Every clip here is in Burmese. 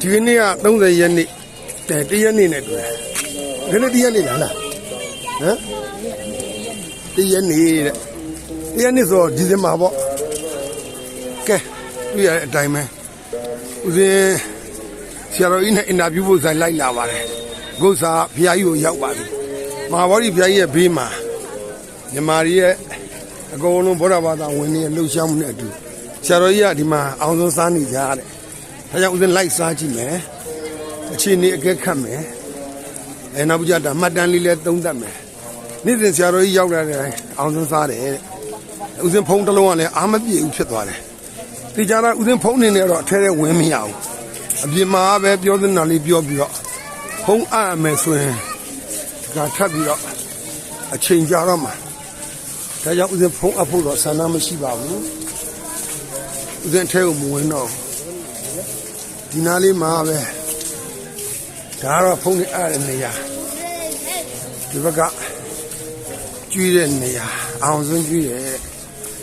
ဒီကနေ့က30ရက်နေ့တဲ့တရက်နေ့နဲ့တွေ့တယ်ဒီနေ့တရက်နေ့လားလားဟမ်တရက်နေ့တဲ့တရက်နေ့ဆိုတော့ဒီဇင်ဘာပေါ့ကဲတွေ့ရတဲ့အတိုင်းပဲဦးဇင်းဆရာတော်ကြီးနဲ့အင်တာဗျူးဖို့ဆိုင်လိုက်လာပါတယ်ဂုတ်စာဘုရားကြီးကိုရောက်ပါပြီမဟာဗောဓိဘုရားကြီးရဲ့ဘေးမှာမြန်မာကြီးရဲ့အကုန်လုံးဗုဒ္ဓဘာသာဝင်နေတဲ့လှုပ်ရှားမှုနဲ့အတူဆရာတော်ကြီးကဒီမှာအောင်ဆုံးစားနေကြတဲ့ ဒါကြောင့်ဦးဇင်းလိုက်စားကြည့်မယ်အခြေအနေအကဲခတ်မယ်အဲနောက်ပြကြတာမှတ်တမ်းလေးလည်းသုံးသပ်မယ်နေ့စဉ်ဆရာတော်ကြီးရောက်လာတဲ့အောင်ဆုံးစားတယ်တဲ့ဦးဇင်းဖုံးတစ်လုံးကလည်းအာမပြည့်ဘူးဖြစ်သွားတယ်ဒီကြတာဦးဇင်းဖုံးနေနေတော့အထဲထဲဝင်မရဘူးအပြင်မှာပဲပြောသနာလေးပြောပြီးတော့ဖုံးအပ်ရမယ်ဆိုရင်ဒါထပ်ပြီးတော့အချိန်ကြာတော့မှာဒါကြောင့်ဦးဇင်းဖုံးအပ်ဖို့တော့ဆန္ဒမရှိပါဘူးဦးဇင်းအထဲကိုမဝင်တော့ဘူး ဒီနားလေးမှာပဲဒါကတော့ဖုန်းနဲ့အားတဲ့နေရာဒီဘက်ကကျွေးတဲ့နေရာအောင်စွန်းကျွေးတယ်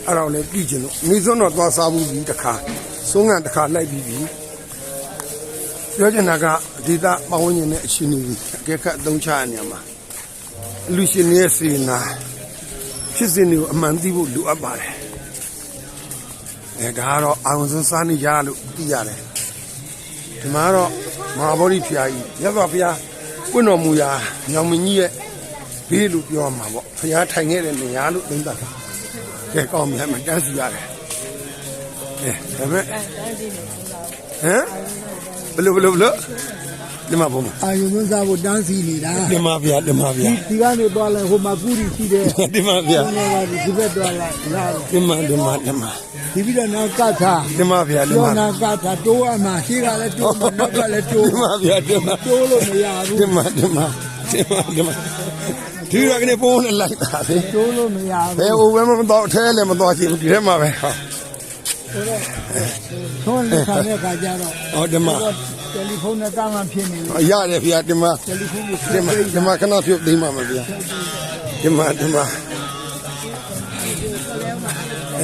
အဲ့တော့လည်းပြည်ကျင်လို့မိစွန်းတော့သွားစားဘူးဒီတစ်ခါဆုံးငံတစ်ခါလိုက်ပြီးပြီပြောချင်တာကဒေသပဝန်းကျင်နဲ့အရှင်ကြီးအကဲခတ်အသုံးချရနေမှာအလူရှင်ရဲ့စေနာဖြစ်စဉ်တွေကိုအမှန်သိဖို့လိုအပ်ပါတယ်အဲဒါကတော့အောင်စွန်းစားနေကြလို့သိရတယ် ဒီမှာတော့မဟာဗောဓိဖျားကြီးရသော်ဘုရားပွင့်တော်မူရာညောင်မင်းကြီးရဲ့ဘေးလို့ပြောမှာပေါ့ဘုရားထိုင်ခဲ့တဲ့နေရာလို့သုံးသပ်တာကဲကောင်းမြတ်မတန်းစီရတယ်အဲဒါပေမဲ့ဟမ်ဘလို့ဘလို့ဘလို့ဒီမှာဘုံမအာယုံသွန်းစားဖို့တန်းစီနေတာဒီမှာဗျာဒီမှာဗျာဒီကနေသွားလိုက်ဟိုမှာပူရီရှိတယ်ဒီမှာဗျာဘုရားကဒီဘက်သွားလိုက်လာဒီမှာဒီမှာဒီမှာ ဒီပြီးတော့နောက်ကထားဒီမှာဗျာဒီပြောမှာနာကထားတိုးအမှရှိကလည်းတိုးမနောက်ကလည်းတိုးဒီမှာဗျာဒီမှာတိုးလို့မရဘူးဒီမှာဒီမှာဒီမှာဒီမှာဒီရကနေပုံနဲ့လိုက်တာလေတိုးလို့မရဘယ်ဘူးဟိုဘယ်မှာမတော့အထဲလည်းမတော့ချင်ဘူးဒီထဲမှာပဲဟာသွန်းလက်ခံတဲ့ခါကျတော့ဟောဒီမှာတယ်လီဖုန်းနဲ့တာမှဖြစ်နေလို့ရတယ်ဗျာဒီမှာတယ်လီဖုန်းကိုဒီမှာဒီမှာခဏပြုတ်သိမ်းပါမယ်ဗျာဒီမှာဒီမှာ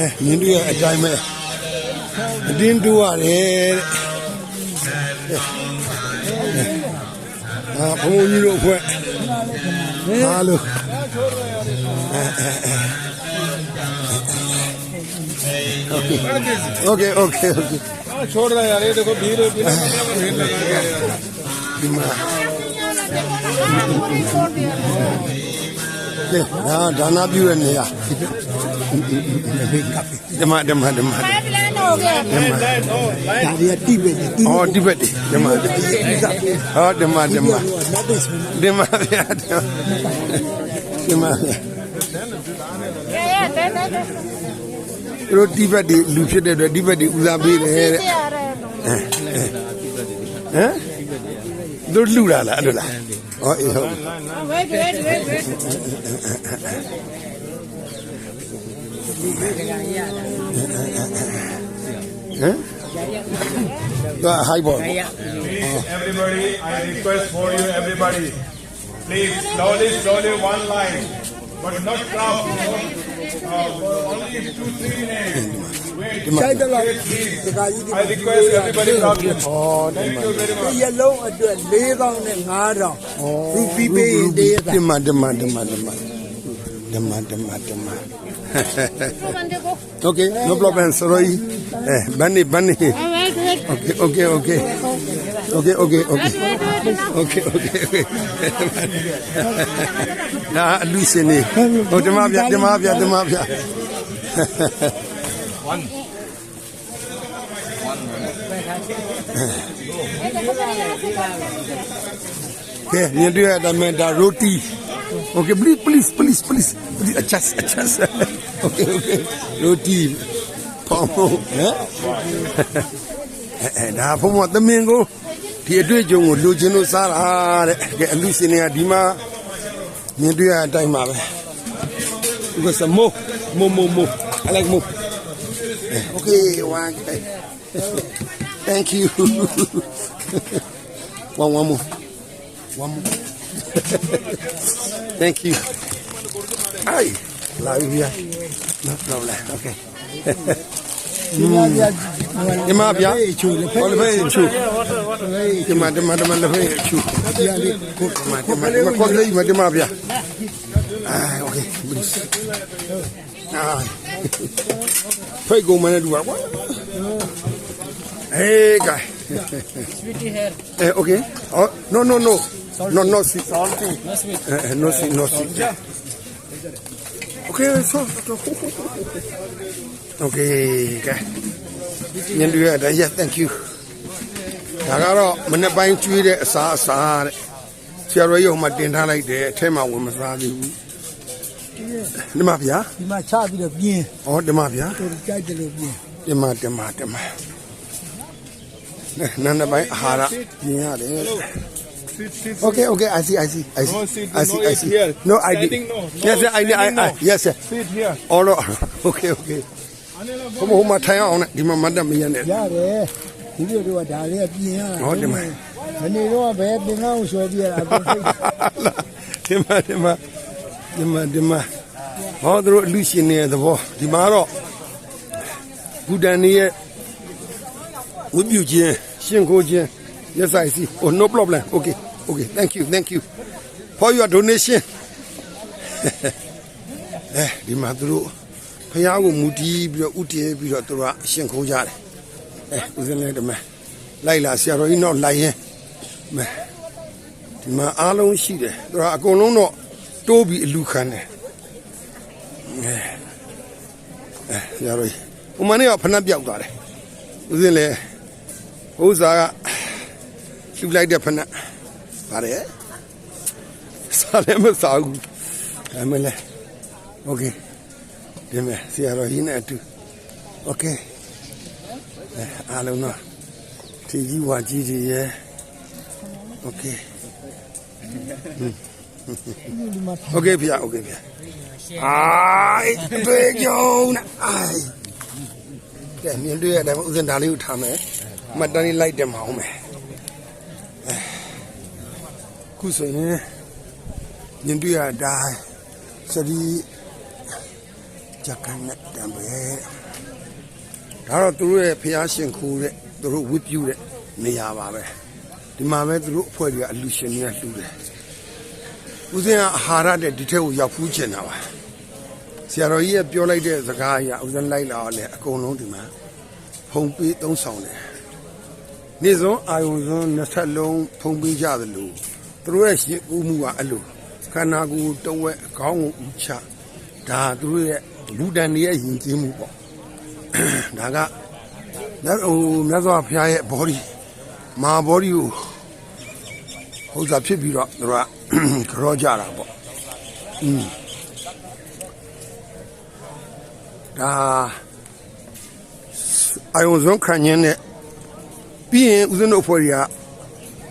အဲမြင်းတို့ရဲ့အတိုင်းပဲအတင်းတူရတယ်တဲ့အာဘုံကြီးတို့အဖွဲ့ဟာလို့โอเคโอเคโอเค छोड़ रहा है यार ये देखो भीड़ भीड़ भीड़ लगा के ဒီမှာ ဓမ္မဓမ္မဓမ္မဓမ္မဒါရီတိဘက်တိဟောတိဘက်တိဓမ္မဟောဓမ္မဓမ္မဓမ္မဗျာဓမ္မဗျာရဲရဲတဲတဲသူတို့တိဘက်တွေလူဖြစ်တဲ့အတွက်တိဘက်တွေဦးစားပေးတယ်တဲ့ဟမ်တို့လှူတာလားအဲ့လိုလားဟောအေးဟုတ်ဝဲဝဲဝဲ huh? High ball. Please, everybody, I request for you, everybody. Please, slowly, slowly, one line. But not crowd. Uh, only two, three minutes. Wait, I request everybody from you. Thank you very much. Yellow at the 4,000 and 5,000 rupee pay. Demand, demand, demand, demand. Demma, demma, demma. okay, no problem, sorry. Eh, bani, bunny. oke oke oke oke oke oke oke, okay, okay. Na, Lucy ni. Oh, demma, via, demma, via, demma, via. One. One. Okay, dia dah main roti. Okay please please please please please adjust adjust Okay okay roti ဖောင်းဖို့ဟမ်အဲဒါဖုံးမသမင်ကိုဒီအတွေ့အကြုံကိုလူချင်းလို့စားတာတဲ့ကဲအလူရှင်တွေကဒီမှာမြင်တွေ့ရတဲ့အတိုင်းပါပဲဒီကစမိုမိုမိုမို I like mo Okay one Thank you one one more one more Thank you. Hi. Love you. No problem. Okay. Jema bia. Ole fe chu. Jema jema jema le fe chu. Jema jema ko le jema jema bia. Ah okay. Ah. Fe go mana dua kwa. Hey guy. Sweetie hair. Eh okay. Oh no no no. No no see Salty. No sweet. အဲ no see no see okay so okay ကဲညနေရတဲ့ yes thank you ဒါကတော့မနေ့ပိုင်းကျွေးတဲ့အစားအစာတဲ့ဆရာတော်ရုံမှာတင်ထားလိုက်တယ်အထဲမှာဝင်မစားသေးဘူးဒီမှာဗျာဒီမှာချပြီးတော့ပြင်းဩဒီမှာဗျာသူကြိုက်တယ်လို့ပြင်းဒီမှာဒီမှာဒီမှာနန်းနပိုင်းအာဟာရပြင်ရတယ် Sit, sit, Okay, okay, I see, I see, I see, No, sit, I see, no, I eat see. here. No, I did. Standing, no. No, Yes, sir, I did. I, standing, I, no. yes, sir. sit here. All right. Okay, okay. ဘုမဟိုမှာထိုင်အောင်နဲ့ဒီမှာမတ်တက်မရနဲ့ရတယ်ဒီလိုတော့ဒါလေးကပြင်းရတာဟောဒီမှာမနေတော့ဘယ်ပင်ကောင်းလျှော်ပြရတာအကုန်စိတ်ဒီမှာဒီမှာဒီမှာဒီမှာဟောသူတို့အလူရှင်နေတဲ့သဘောဒီမှာတော့ဘူတန်နေရဲ့ဝတ်ပြုခြင်းရှင်ကိုခြင်း yes I see oh no problem okay okay thank you thank you for your donation အဲဒီမှာသူတို့ဖះကိုမူတီးပြီးတော့ဥတည်ပြီးတော့သူတို့ကအရှင်ခိုးကြတယ်အဲဦးစင်းလေးဒီမှာလိုက်လာဆရာတော်ကြီးနောက်လိုက်ရင်မဲဒီမှာအားလုံးရှိတယ်သူကအကုန်လုံးတော့တိုးပြီးအလူခံတယ်အဲအဲရရောဟိုမနေ့ကဖနှက်ပြောက်သွားတယ်ဦးစင်းလေဥစ္စာကလှူလိုက်တဲ့ဖနှက် ပါတယ်စားလည်းမစားဘူးအမလဲโอเคဒီမဲ့ဆရာတော်ကြီးနဲ့အတူโอเคအဲအားလုံးတော့ထီကြီးဝါကြီးတွေရဲ့โอเค ဒီမှာ โอเคဗျာโอเคဗျာအိုင်တွေ့ကြုံနဲ့အိုင်ကဲမြင်တွေ့ရတဲ့ဥစဉ်ဒါလေးကိုထားမယ်မှတ်တမ်းလေးလိုက်တယ်မအောင်မယ် ခုဆိုရင်မြင်တွေ့ရတဲ့အတိုင်းစရီဂျကန်နဲ့တံပဲဒါတော့သူတို့ရဲ့ဖျားရှင်ခိုးတဲ့သူတို့ဝစ်ပြူတဲ့နေရာပါပဲဒီမှာပဲသူတို့အဖွဲ့တွေကအလူရှင်တွေကလှူတယ်ဦးစင်းကအာဟာရတဲ့ဒီထက်ကိုရောက်ဖူးချင်တာပါဆရာတော်ကြီးကပြောလိုက်တဲ့စကားအရဦးစင်းလိုက်လာတော့လေအကုန်လုံးဒီမှာဖုံပေးသုံးဆောင်တယ်နေ့စုံအာယုံစုံနှစ်ဆက်လုံးဖုံပေးကြသလို သူတို့ရဲ့ရှင်ဦးမှုကအဲ့လိုခန္ဓာကိုယ်တဝက်အကောင်းကိုဥချဒါသူတို့ရဲ့လူတန်တွေရဲ့ယဉ်ကျေးမှုပေါ့ဒါကမြတ်ဟိုမြတ်စွာဘုရားရဲ့ body မာ body ကိုဟုတ်တာဖြစ်ပြီးတော့သူတို့ကကြောကြတာပေါ့อืมဒါအယုံဆုံးခံရင်းနဲ့ပြီးရင်ဦးဇင်းတို့အဖွဲ့တွေက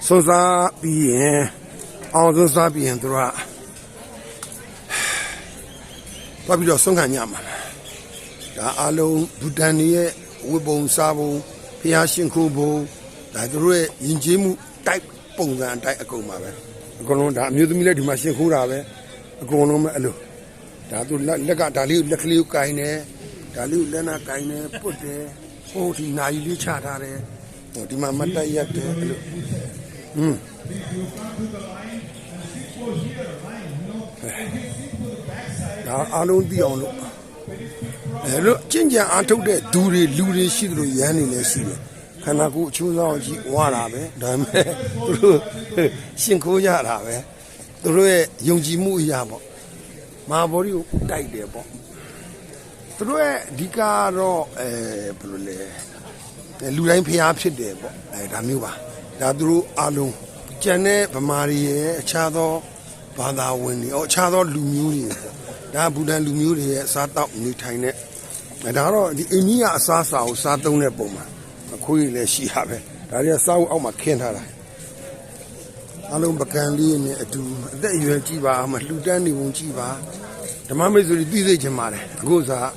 စွန်စားပြီးရင် အောင်စွန်စားပြီးရင်သူတို့ကသွားပြီးတော့ဆုံးခံညမှာဒါအလုံးဘူတန်တွေရဲ့ဝိပုံစားပုံဖျားရှင်ခိုးပုံဒါသူတို့ရဲ့ယဉ်ကျေးမှုတိုက်ပုံစံအတိုက်အကုန်ပါပဲအကုန်လုံးဒါအမျိုးသမီးလည်းဒီမှာရှင်ခိုးတာပဲအကုန်လုံးပဲအဲ့လိုဒါသူလက်လက်ကဒါလေးကိုလက်ကလေးကိုကင်တယ်ဒါလေးကိုလက်နာကင်တယ်ပုတ်တယ်ဟိုဒီနာယီလေးချထားတယ်ဟိုဒီမှာမတ်တက်ရက်တယ်အဲ့လိုอืม ဒါအားလုံးသိအောင်လို့အဲလိုကျင့်ကြံအားထုတ်တဲ့ဒူတွေလူတွေရှိသလိုရမ်းနေလည်းရှိတယ်ခန္ဓာကိုယ်အချိုးဆောင်ကြီးဝါတာပဲဒါပေမဲ့သူတို့ရှင်ခိုးကြတာပဲသူတို့ရဲ့ယုံကြည်မှုအရာပေါ့မဟာဗောဓိကိုတိုက်တယ်ပေါ့သူတို့ရဲ့အဓိကတော့အဲဘယ်လိုလဲအဲလူတိုင်းဖျားဖြစ်တယ်ပေါ့အဲဒါမျိုးပါဒါသူတို့အားလုံး ကျန်တဲ့ဗမာတွေရဲ့အခြားသောဘာသာဝင်တွေဩအခြားသောလူမျိုးတွေပေါ့ဒါဘူတန်လူမျိုးတွေရဲ့အစားတောက်နေထိုင်တဲ့အဲဒါကတော့ဒီအိန္ဒိယအစားအစာကိုစားသုံးတဲ့ပုံမှာအခွေးတွေလည်းရှိရပဲဒါတွေကစားဖို့အောက်မှာခင်းထားတာအလုံးပကံလေးနဲ့အတူအသက်အရွယ်ကြည့်ပါအမလှူဒန်းနေပုံကြည့်ပါဓမ္မမိတ်ဆွေတွေသိသိချင်ပါတယ်အခုစား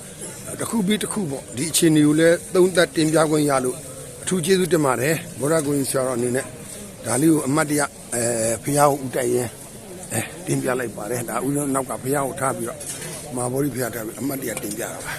တစ်ခုပြီးတစ်ခုပေါ့ဒီအခြေအနေကိုလည်းသုံးသပ်တင်ပြခွင့်ရလို့အထူးကျေးဇူးတင်ပါတယ်ဘုရားကိုကြီးဆရာတော်အနေနဲ့ ဒါလေးကိုအမတ်တရအဲဖះကိုဥတိုက်ရင်အဲတင်ပြလိုက်ပါတယ်ဒါဥဆုံးနောက်ကဖះကိုထားပြီးတော့မာဘောရီဖះထားပြီးအမတ်တရတင်ပြတာပါ